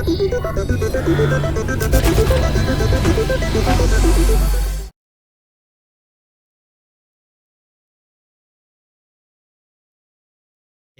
Thank you.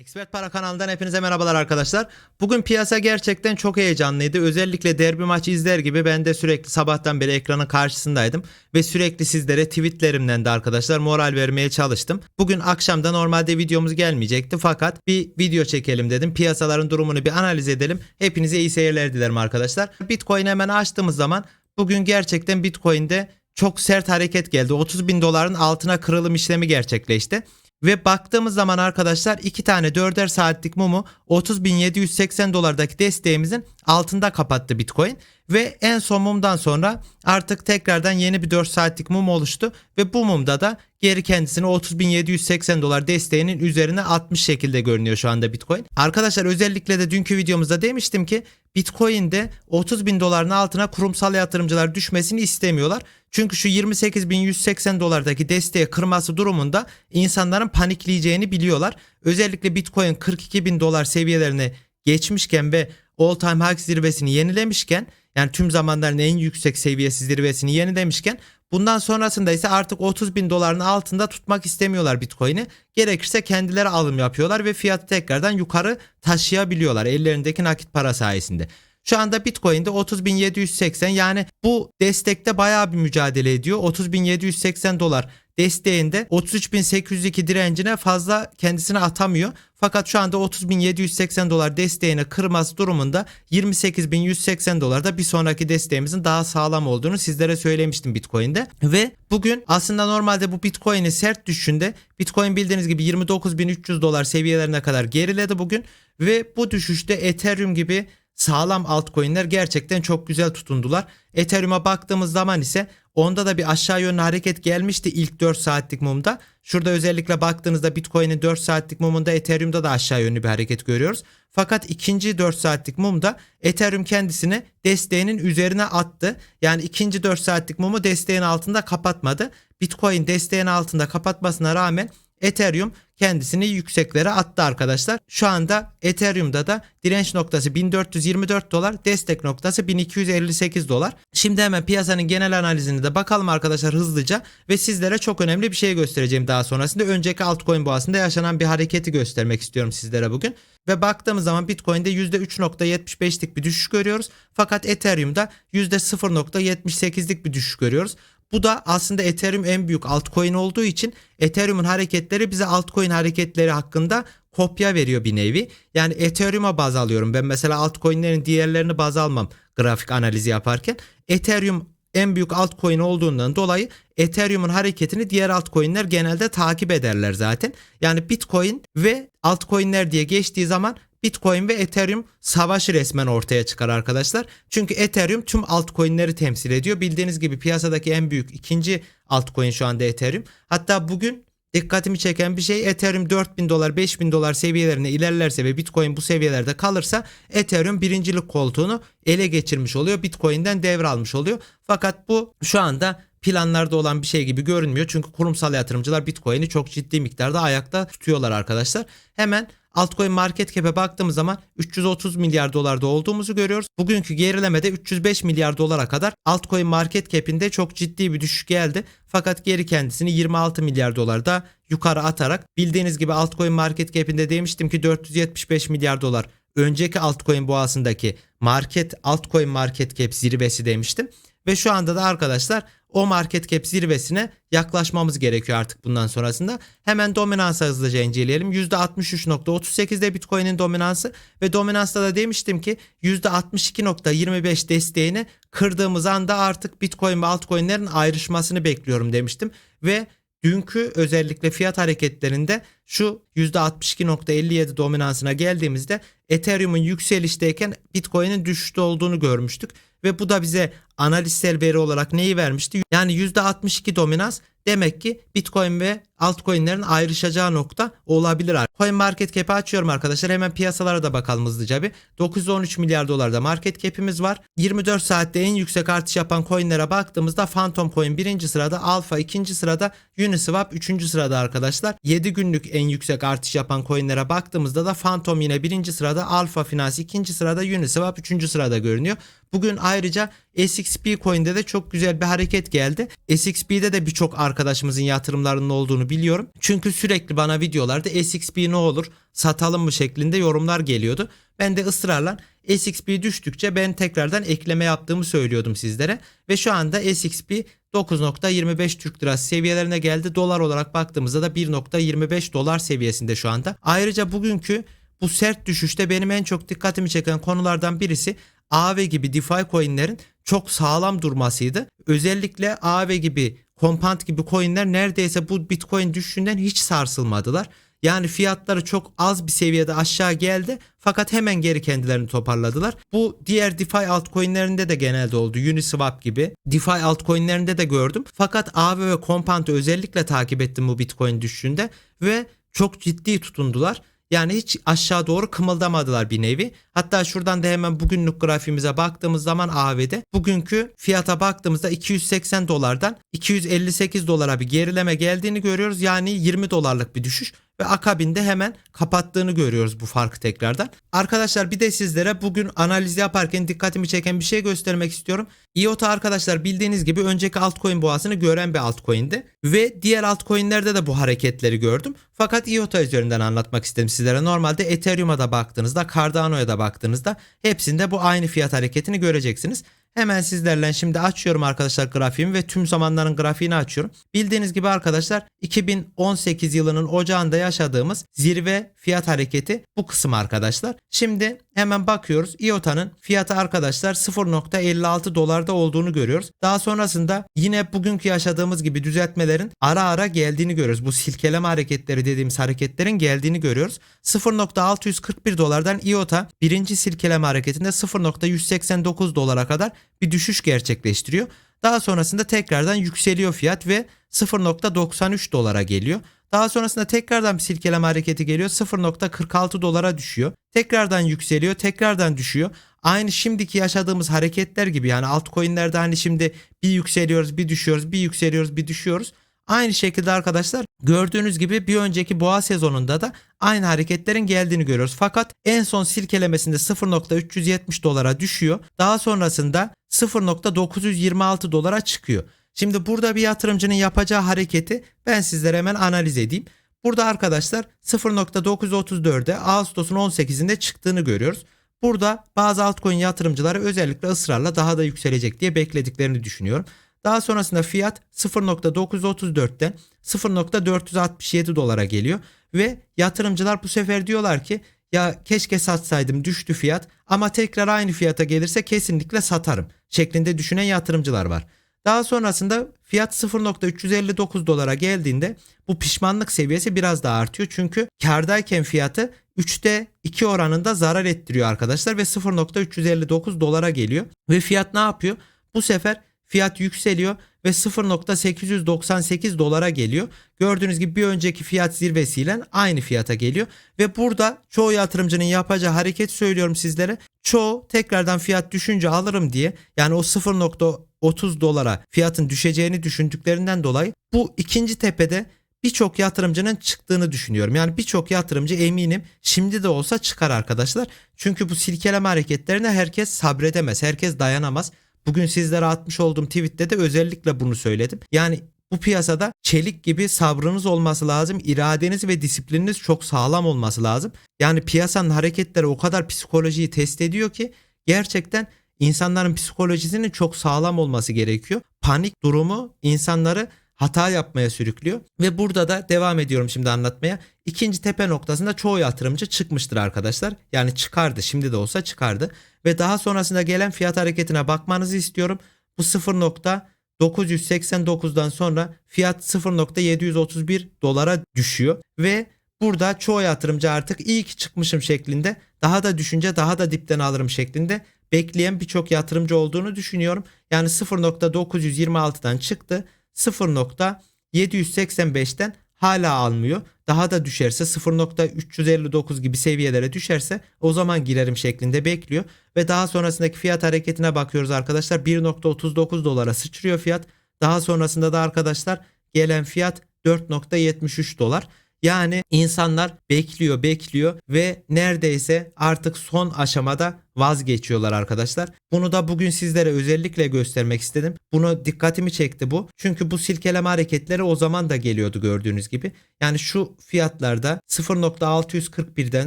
Expert Para kanalından hepinize merhabalar arkadaşlar. Bugün piyasa gerçekten çok heyecanlıydı. Özellikle derbi maçı izler gibi ben de sürekli sabahtan beri ekranın karşısındaydım. Ve sürekli sizlere tweetlerimden de arkadaşlar moral vermeye çalıştım. Bugün akşamda normalde videomuz gelmeyecekti fakat bir video çekelim dedim. Piyasaların durumunu bir analiz edelim. Hepinize iyi seyirler dilerim arkadaşlar. Bitcoin hemen açtığımız zaman bugün gerçekten Bitcoin'de çok sert hareket geldi. 30 bin doların altına kırılım işlemi gerçekleşti. Ve baktığımız zaman arkadaşlar iki tane 4'er saatlik mumu 30.780 dolardaki desteğimizin altında kapattı Bitcoin. Ve en son mumdan sonra artık tekrardan yeni bir 4 saatlik mum oluştu. Ve bu mumda da geri kendisini 30.780 dolar desteğinin üzerine atmış şekilde görünüyor şu anda Bitcoin. Arkadaşlar özellikle de dünkü videomuzda demiştim ki Bitcoin'de 30 bin doların altına kurumsal yatırımcılar düşmesini istemiyorlar. Çünkü şu 28.180 dolardaki desteği kırması durumunda insanların panikleyeceğini biliyorlar. Özellikle Bitcoin 42 bin dolar seviyelerine geçmişken ve all time high zirvesini yenilemişken yani tüm zamanların en yüksek seviyesi zirvesini yenilemişken bundan sonrasında ise artık 30 bin doların altında tutmak istemiyorlar Bitcoin'i. Gerekirse kendileri alım yapıyorlar ve fiyatı tekrardan yukarı taşıyabiliyorlar ellerindeki nakit para sayesinde. Şu anda Bitcoin'de 30.780 yani bu destekte bayağı bir mücadele ediyor. 30.780 dolar desteğinde 33.802 direncine fazla kendisini atamıyor. Fakat şu anda 30.780 dolar desteğini kırması durumunda 28.180 dolarda bir sonraki desteğimizin daha sağlam olduğunu sizlere söylemiştim Bitcoin'de. Ve bugün aslında normalde bu Bitcoin'i sert düşünde Bitcoin bildiğiniz gibi 29.300 dolar seviyelerine kadar geriledi bugün. Ve bu düşüşte Ethereum gibi sağlam altcoin'ler gerçekten çok güzel tutundular. Ethereum'a baktığımız zaman ise onda da bir aşağı yönlü hareket gelmişti ilk 4 saatlik mumda. Şurada özellikle baktığınızda Bitcoin'in 4 saatlik mumunda Ethereum'da da aşağı yönlü bir hareket görüyoruz. Fakat ikinci 4 saatlik mumda Ethereum kendisini desteğinin üzerine attı. Yani ikinci 4 saatlik mumu desteğin altında kapatmadı. Bitcoin desteğin altında kapatmasına rağmen Ethereum kendisini yükseklere attı arkadaşlar. Şu anda Ethereum'da da direnç noktası 1424 dolar, destek noktası 1258 dolar. Şimdi hemen piyasanın genel analizine de bakalım arkadaşlar hızlıca ve sizlere çok önemli bir şey göstereceğim daha sonrasında. Önceki altcoin boğasında yaşanan bir hareketi göstermek istiyorum sizlere bugün. Ve baktığımız zaman Bitcoin'de %3.75'lik bir düşüş görüyoruz. Fakat Ethereum'da %0.78'lik bir düşüş görüyoruz. Bu da aslında Ethereum en büyük altcoin olduğu için Ethereum'un hareketleri bize altcoin hareketleri hakkında kopya veriyor bir nevi. Yani Ethereum'a baz alıyorum. Ben mesela altcoin'lerin diğerlerini baz almam grafik analizi yaparken. Ethereum en büyük altcoin olduğundan dolayı Ethereum'un hareketini diğer altcoin'ler genelde takip ederler zaten. Yani Bitcoin ve altcoin'ler diye geçtiği zaman Bitcoin ve Ethereum savaşı resmen ortaya çıkar arkadaşlar. Çünkü Ethereum tüm altcoin'leri temsil ediyor. Bildiğiniz gibi piyasadaki en büyük ikinci altcoin şu anda Ethereum. Hatta bugün dikkatimi çeken bir şey Ethereum 4000 dolar 5000 dolar seviyelerine ilerlerse ve Bitcoin bu seviyelerde kalırsa Ethereum birincilik koltuğunu ele geçirmiş oluyor. Bitcoin'den devralmış oluyor. Fakat bu şu anda planlarda olan bir şey gibi görünmüyor. Çünkü kurumsal yatırımcılar Bitcoin'i çok ciddi miktarda ayakta tutuyorlar arkadaşlar. Hemen altcoin market cap'e baktığımız zaman 330 milyar dolarda olduğumuzu görüyoruz. Bugünkü gerilemede 305 milyar dolara kadar altcoin market cap'inde çok ciddi bir düşüş geldi. Fakat geri kendisini 26 milyar dolarda yukarı atarak bildiğiniz gibi altcoin market cap'inde demiştim ki 475 milyar dolar önceki altcoin boğasındaki market altcoin market cap zirvesi demiştim. Ve şu anda da arkadaşlar o market cap zirvesine yaklaşmamız gerekiyor artık bundan sonrasında. Hemen dominansı hızlıca inceleyelim. %63.38'de Bitcoin'in dominansı ve dominansta da demiştim ki %62.25 desteğini kırdığımız anda artık Bitcoin ve altcoin'lerin ayrışmasını bekliyorum demiştim. Ve dünkü özellikle fiyat hareketlerinde şu %62.57 dominansına geldiğimizde Ethereum'un yükselişteyken Bitcoin'in düşüşte olduğunu görmüştük ve bu da bize analistler veri olarak neyi vermişti? Yani %62 dominans demek ki Bitcoin ve altcoin'lerin ayrışacağı nokta olabilir. Coin market cap'i açıyorum arkadaşlar. Hemen piyasalara da bakalım hızlıca bir. 913 milyar dolarda market cap'imiz var. 24 saatte en yüksek artış yapan coin'lere baktığımızda Phantom Coin birinci sırada, Alpha ikinci sırada, Uniswap üçüncü sırada arkadaşlar. 7 günlük en yüksek artış yapan coin'lere baktığımızda da Phantom yine birinci sırada, Alpha Finance ikinci sırada, Uniswap üçüncü sırada görünüyor. Bugün ayrıca SXP coin'de de çok güzel bir hareket geldi. SXP'de de birçok arkadaşımızın yatırımlarının olduğunu biliyorum. Çünkü sürekli bana videolarda SXP ne olur satalım mı şeklinde yorumlar geliyordu. Ben de ısrarla SXP düştükçe ben tekrardan ekleme yaptığımı söylüyordum sizlere. Ve şu anda SXP 9.25 Türk Lirası seviyelerine geldi. Dolar olarak baktığımızda da 1.25 dolar seviyesinde şu anda. Ayrıca bugünkü bu sert düşüşte benim en çok dikkatimi çeken konulardan birisi AV gibi DeFi coinlerin çok sağlam durmasıydı. Özellikle AV gibi Compound gibi coinler neredeyse bu Bitcoin düşüşünden hiç sarsılmadılar. Yani fiyatları çok az bir seviyede aşağı geldi fakat hemen geri kendilerini toparladılar. Bu diğer DeFi altcoin'lerinde de genelde oldu. Uniswap gibi DeFi altcoin'lerinde de gördüm. Fakat AV ve Compound'u özellikle takip ettim bu Bitcoin düşüşünde ve çok ciddi tutundular. Yani hiç aşağı doğru kımıldamadılar bir nevi. Hatta şuradan da hemen bugünlük grafiğimize baktığımız zaman AV'de bugünkü fiyata baktığımızda 280 dolardan 258 dolara bir gerileme geldiğini görüyoruz. Yani 20 dolarlık bir düşüş ve akabinde hemen kapattığını görüyoruz bu farkı tekrardan. Arkadaşlar bir de sizlere bugün analiz yaparken dikkatimi çeken bir şey göstermek istiyorum. IOTA arkadaşlar bildiğiniz gibi önceki altcoin boğasını gören bir altcoin'di. Ve diğer altcoin'lerde de bu hareketleri gördüm. Fakat IOTA üzerinden anlatmak istedim sizlere. Normalde Ethereum'a da baktığınızda, Cardano'ya da baktığınızda hepsinde bu aynı fiyat hareketini göreceksiniz. Hemen sizlerle şimdi açıyorum arkadaşlar grafiğimi ve tüm zamanların grafiğini açıyorum. Bildiğiniz gibi arkadaşlar 2018 yılının ocağında yaşadığımız zirve fiyat hareketi bu kısım arkadaşlar. Şimdi hemen bakıyoruz. IOTA'nın fiyatı arkadaşlar 0.56 dolarda olduğunu görüyoruz. Daha sonrasında yine bugünkü yaşadığımız gibi düzeltmelerin ara ara geldiğini görüyoruz. Bu silkeleme hareketleri dediğimiz hareketlerin geldiğini görüyoruz. 0.641 dolardan IOTA birinci silkeleme hareketinde 0.189 dolara kadar bir düşüş gerçekleştiriyor. Daha sonrasında tekrardan yükseliyor fiyat ve 0.93 dolara geliyor. Daha sonrasında tekrardan bir silkeleme hareketi geliyor. 0.46 dolara düşüyor. Tekrardan yükseliyor, tekrardan düşüyor. Aynı şimdiki yaşadığımız hareketler gibi yani altcoin'lerde hani şimdi bir yükseliyoruz, bir düşüyoruz, bir yükseliyoruz, bir düşüyoruz. Aynı şekilde arkadaşlar gördüğünüz gibi bir önceki boğa sezonunda da aynı hareketlerin geldiğini görüyoruz. Fakat en son silkelemesinde 0.370 dolara düşüyor. Daha sonrasında 0.926 dolara çıkıyor. Şimdi burada bir yatırımcının yapacağı hareketi ben sizlere hemen analiz edeyim. Burada arkadaşlar 0.934'e Ağustos'un 18'inde çıktığını görüyoruz. Burada bazı altcoin yatırımcıları özellikle ısrarla daha da yükselecek diye beklediklerini düşünüyorum. Daha sonrasında fiyat 0.934'ten 0.467 dolara geliyor ve yatırımcılar bu sefer diyorlar ki ya keşke satsaydım düştü fiyat ama tekrar aynı fiyata gelirse kesinlikle satarım şeklinde düşünen yatırımcılar var. Daha sonrasında fiyat 0.359 dolara geldiğinde bu pişmanlık seviyesi biraz daha artıyor. Çünkü kardayken fiyatı 3'te 2 oranında zarar ettiriyor arkadaşlar ve 0.359 dolara geliyor. Ve fiyat ne yapıyor? Bu sefer fiyat yükseliyor ve 0.898 dolara geliyor. Gördüğünüz gibi bir önceki fiyat zirvesiyle aynı fiyata geliyor. Ve burada çoğu yatırımcının yapacağı hareket söylüyorum sizlere. Çoğu tekrardan fiyat düşünce alırım diye yani o 0.30 dolara fiyatın düşeceğini düşündüklerinden dolayı bu ikinci tepede birçok yatırımcının çıktığını düşünüyorum. Yani birçok yatırımcı eminim şimdi de olsa çıkar arkadaşlar. Çünkü bu silkeleme hareketlerine herkes sabredemez, herkes dayanamaz. Bugün sizlere atmış olduğum tweette de özellikle bunu söyledim. Yani bu piyasada çelik gibi sabrınız olması lazım. iradeniz ve disiplininiz çok sağlam olması lazım. Yani piyasanın hareketleri o kadar psikolojiyi test ediyor ki gerçekten insanların psikolojisinin çok sağlam olması gerekiyor. Panik durumu insanları hata yapmaya sürüklüyor. Ve burada da devam ediyorum şimdi anlatmaya. İkinci tepe noktasında çoğu yatırımcı çıkmıştır arkadaşlar. Yani çıkardı şimdi de olsa çıkardı. Ve daha sonrasında gelen fiyat hareketine bakmanızı istiyorum. Bu 0.989'dan sonra fiyat 0.731 dolara düşüyor. Ve burada çoğu yatırımcı artık iyi ki çıkmışım şeklinde daha da düşünce daha da dipten alırım şeklinde bekleyen birçok yatırımcı olduğunu düşünüyorum. Yani 0.926'dan çıktı 0.785'ten hala almıyor. Daha da düşerse 0.359 gibi seviyelere düşerse o zaman girerim şeklinde bekliyor. Ve daha sonrasındaki fiyat hareketine bakıyoruz arkadaşlar. 1.39 dolara sıçrıyor fiyat. Daha sonrasında da arkadaşlar gelen fiyat 4.73 dolar. Yani insanlar bekliyor bekliyor ve neredeyse artık son aşamada vazgeçiyorlar arkadaşlar. Bunu da bugün sizlere özellikle göstermek istedim. Bunu dikkatimi çekti bu. Çünkü bu silkeleme hareketleri o zaman da geliyordu gördüğünüz gibi. Yani şu fiyatlarda 0.641'den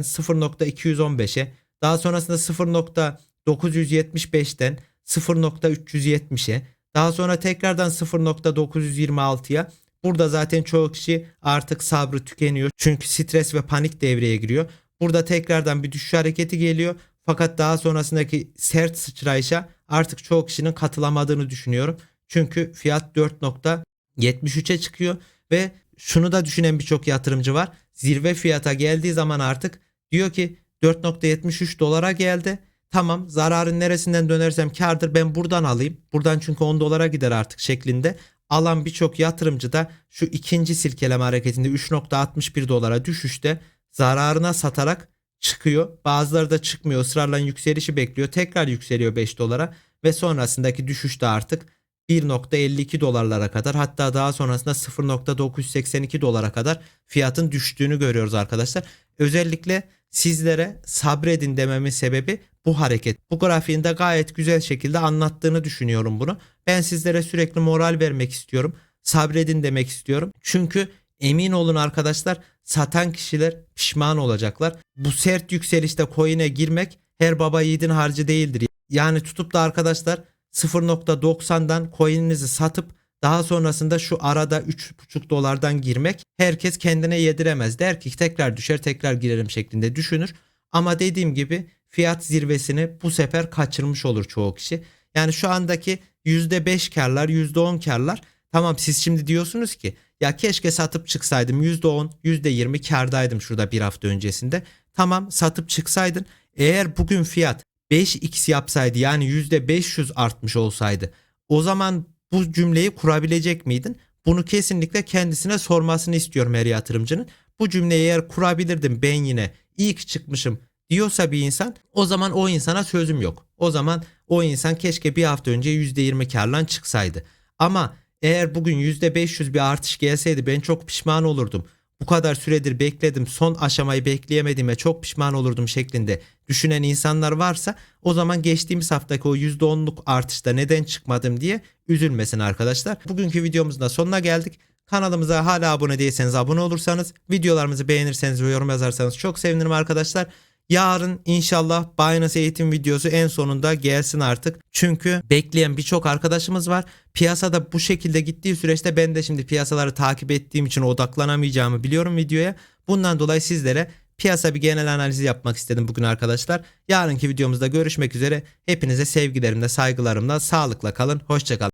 0.215'e daha sonrasında 0.975'ten 0.370'e daha sonra tekrardan 0.926'ya Burada zaten çoğu kişi artık sabrı tükeniyor. Çünkü stres ve panik devreye giriyor. Burada tekrardan bir düşüş hareketi geliyor. Fakat daha sonrasındaki sert sıçrayışa artık çoğu kişinin katılamadığını düşünüyorum. Çünkü fiyat 4.73'e çıkıyor ve şunu da düşünen birçok yatırımcı var. Zirve fiyata geldiği zaman artık diyor ki 4.73 dolara geldi. Tamam zararın neresinden dönersem kardır ben buradan alayım. Buradan çünkü 10 dolara gider artık şeklinde alan birçok yatırımcı da şu ikinci silkeleme hareketinde 3.61 dolara düşüşte zararına satarak çıkıyor. Bazıları da çıkmıyor. ısrarla yükselişi bekliyor. Tekrar yükseliyor 5 dolara ve sonrasındaki düşüşte artık 1.52 dolarlara kadar hatta daha sonrasında 0.982 dolara kadar fiyatın düştüğünü görüyoruz arkadaşlar. Özellikle sizlere sabredin dememin sebebi bu hareket. Bu grafiğinde gayet güzel şekilde anlattığını düşünüyorum bunu. Ben sizlere sürekli moral vermek istiyorum. Sabredin demek istiyorum. Çünkü emin olun arkadaşlar satan kişiler pişman olacaklar. Bu sert yükselişte coin'e girmek her baba yiğidin harcı değildir. Yani tutup da arkadaşlar 0.90'dan coin'inizi satıp daha sonrasında şu arada 3.5 dolardan girmek herkes kendine yediremez. Der ki tekrar düşer tekrar girerim şeklinde düşünür. Ama dediğim gibi fiyat zirvesini bu sefer kaçırmış olur çoğu kişi. Yani şu andaki %5 karlar %10 karlar tamam siz şimdi diyorsunuz ki ya keşke satıp çıksaydım %10 %20 kardaydım şurada bir hafta öncesinde. Tamam satıp çıksaydın eğer bugün fiyat 5x yapsaydı yani %500 artmış olsaydı o zaman bu cümleyi kurabilecek miydin? Bunu kesinlikle kendisine sormasını istiyorum her yatırımcının. Bu cümleyi eğer kurabilirdim ben yine ilk çıkmışım diyorsa bir insan o zaman o insana sözüm yok. O zaman o insan keşke bir hafta önce %20 karlan çıksaydı. Ama eğer bugün %500 bir artış gelseydi ben çok pişman olurdum. Bu kadar süredir bekledim son aşamayı bekleyemediğime çok pişman olurdum şeklinde düşünen insanlar varsa o zaman geçtiğimiz haftaki o %10'luk artışta neden çıkmadım diye üzülmesin arkadaşlar. Bugünkü videomuzun da sonuna geldik. Kanalımıza hala abone değilseniz abone olursanız, videolarımızı beğenirseniz ve yorum yazarsanız çok sevinirim arkadaşlar. Yarın inşallah Binance eğitim videosu en sonunda gelsin artık. Çünkü bekleyen birçok arkadaşımız var. Piyasada bu şekilde gittiği süreçte ben de şimdi piyasaları takip ettiğim için odaklanamayacağımı biliyorum videoya. Bundan dolayı sizlere piyasa bir genel analizi yapmak istedim bugün arkadaşlar. Yarınki videomuzda görüşmek üzere. Hepinize sevgilerimle, saygılarımla, sağlıkla kalın. Hoşçakalın.